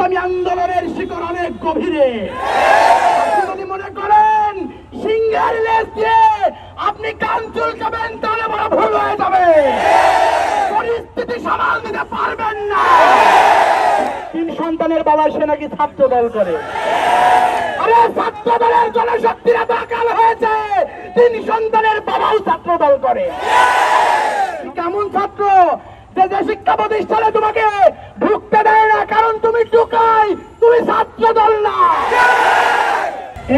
ইসলামী আন্দোলনের শিকড় অনেক গভীরে। যদি মনে করেন সিংহের লেজ দিয়ে আপনি কান চুলকাবেন, তাহলে বড় ভুল হয়ে যাবে। পরিস্থিতি সামাল দিতে পারবেন না। তিন সন্তানের বাবা, সে নাকি ছাত্র দল করে। আরে, ছাত্র দলের জনশক্তিরা দাকাল হয়েছে। তিন সন্তানের বাবাও ছাত্র দল করে। কেমন ছাত্র? যে যে শিক্ষা প্রতিষ্ঠানে তোমাকে ঢুকতে দেয় না, কারণ তুমি ঢুকাই, তুমি ছাত্র দল না।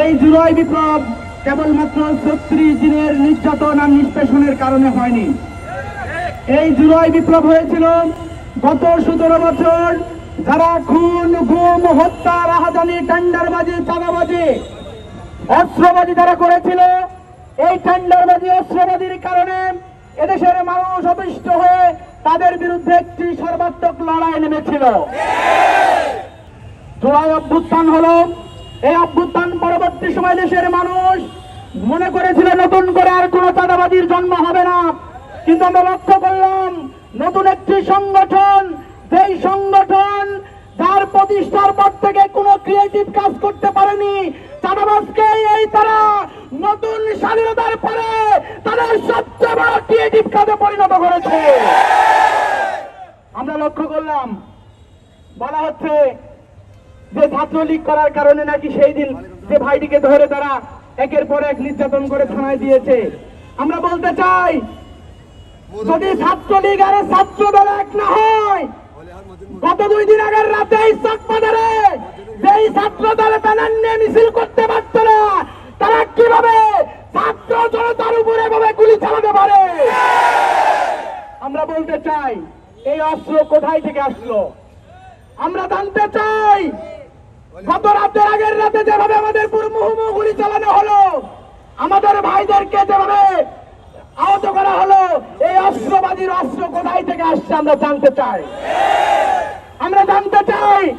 এই জুলাই বিপ্লব কেবলমাত্র ছত্রিশ দিনের নির্যাতন আর নিষ্পেষণের কারণে হয়নি। এই জুলাই বিপ্লব হয়েছিল গত সতেরো বছর, যারা খুন, গুম, হত্যা, রাহাজানি, টেন্ডারবাজি, চাঁদাবাজি, অস্ত্রবাজি যারা করেছিল, এই টেন্ডারবাজি, অস্ত্রবাজির কারণে এদেশের মানুষ অতিষ্ঠ হয়ে তাদের বিরুদ্ধে একটি সর্বাত্মক লড়াই নেমেছিল। জুলাই অভ্যুত্থান হলো। এই অভ্যুত্থান পরবর্তী সময় দেশের মানুষ মনে করেছিল নতুন করে আর কোনো চাঁদাবাজির জন্ম হবে না। কিন্তু আমরা লক্ষ্য করলাম, নতুন একটি সংগঠন, যেই সংগঠন যার প্রতিষ্ঠার পর থেকে কোনো ক্রিয়েটিভ কাজ করতে পারেনি চাঁদাবাজকে এই তারা নতুন স্বাধীনতার পরে তারা সবচেয়ে বড় ক্রিয়েটিভ কাজে পরিণত করেছে। লক্ষ্য করলাম। বলা হচ্ছে যে ছাত্রলীগ করার কারণে নাকি সেই দিন যে ভাইটিকে ধরে তারা একের পর এক নির্যাতন করে থানায় দিয়েছে। আমরা বলতে চাই, যদি ছাত্রলীগ আর ছাত্র দল এক না হয়, গত দুই দিন আগের রাতে চক বাজারে যেই ছাত্র দল ব্যানার নিয়ে মিছিল করতে পারত না, তারা কীভাবে ছাত্র জনতার উপরে ভাবে গুলি চালাতে পারে? আমরা বলতে চাই এই অস্ত্র কোথায় থেকে আসলো? আমরা জানতে চাই গত রাতের আগের রাতে যেভাবে আমাদের মুহুমুহ গুলি চালানো হলো, আমাদের ভাইদেরকে যেভাবে আহত করা হলো, এই অস্ত্রবাদীর অস্ত্র কোথায় থেকে আসছে আমরা জানতে চাই। আমরা জানতে চাই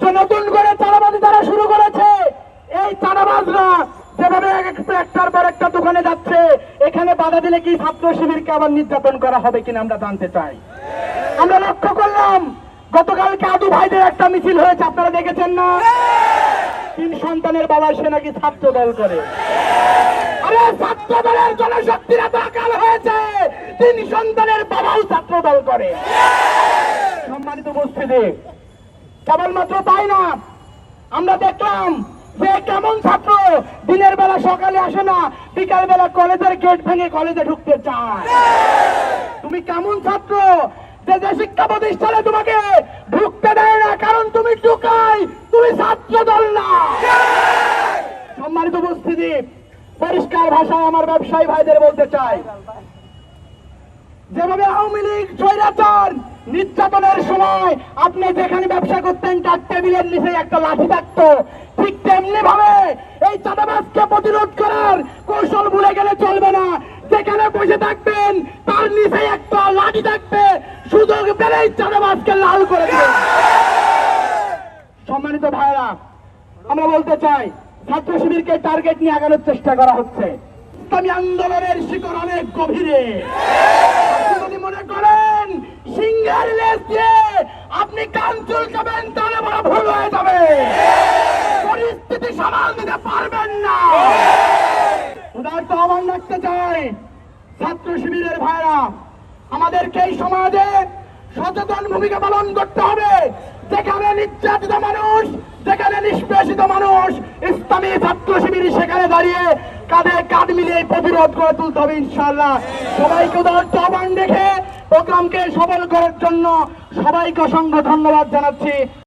যে নতুন করে চাঁদাবাজি তারা শুরু করেছে। এই চাঁদাবাজরা যেভাবে এক এক- একটার পর একটা দোকানে যাচ্ছে এখানে বাধা দিলে কি ছাত্র শিবিরকে আবার নির্যাতন করা হবে কিনা আমরা জানতে চাই। আমরা লক্ষ্য করলাম, গতকালকে আদু ভাইদের একটা মিছিল হয়েছে, আপনারা দেখেছেন না? তিন সন্তানের বাবা সে নাকি ছাত্র দল করে। আরে ছাত্র দলের জনশক্তিরা দাকাল হয়েছে, তিন সন্তানের বাবাও ছাত্র দল করে। সম্মানিত উপস্থিতি, কেবলমাত্র তাই না? আমরা দেখলাম যে কেমন ছাত্র, দিনের বেলা সকালে আসে না, বিকাল বেলা কলেজের গেট ভেঙে কলেজে ঢুকতে চায়। তুমি কেমন ছাত্র, যে যে শিক্ষা প্রতিষ্ঠানে তোমাকে ঢুকতে দেয় না, কারণ তুমি ঢুকাই তুমি ছাত্র দল না। সম্মানিত উপস্থিতি, পরিষ্কার ভাষায় আমার ব্যবসায়ী ভাইদের বলতে চাই। যেভাবে আওয়ামী লীগ স্বৈরাচার নির্যাতনের সময় আপনি যেখানে ব্যবসা করতেন, তার টেবিলের নিচে একটা লাঠি থাকতো তেমনি ভাবে এই চাঁদাবাজকে প্রতিরোধ করার কৌশল ভুলে গেলে চলবে না। যেখানে বসে থাকবেন, তার নিচে একটা লাঠি থাকবে। সুযোগ পেলেই চাঁদাবাজকে লাল করে দেবে সম্মানিত ভাইরা আমরা বলতে চাই, ছাত্র শিবিরকে টার্গেট নিয়ে আগানোর চেষ্টা করা হচ্ছে। ইসলামী আন্দোলনের শিকড় অনেক গভীরে। মনে করেন সিংহের লেজ দিয়ে আপনি কান চুলকাবেন তাহলে বড় ভুল হয়ে যাবে পরিস্থিতি সামাল দিতে পারবেন না উদাহরণ আহ্বান রাখতে চাই ছাত্র শিবিরের ভাইরা, আমাদেরকে এই সমাজে সচেতন ভূমিকা পালন করতে হবে। যেখানে নির্যাতিত মানুষ, যেখানে নিষ্পেষিত মানুষ, ইসলামী ছাত্র শিবির সেখানে দাঁড়িয়ে কাঁধে কাঁধ মিলিয়ে প্রতিরোধ করে তুলতে হবে ইনশাল্লাহ সবাইকে উদাহরণ রেখে প্রোগ্রামকে সফল করার জন্য সবাইকে অসংখ্য ধন্যবাদ জানাচ্ছি।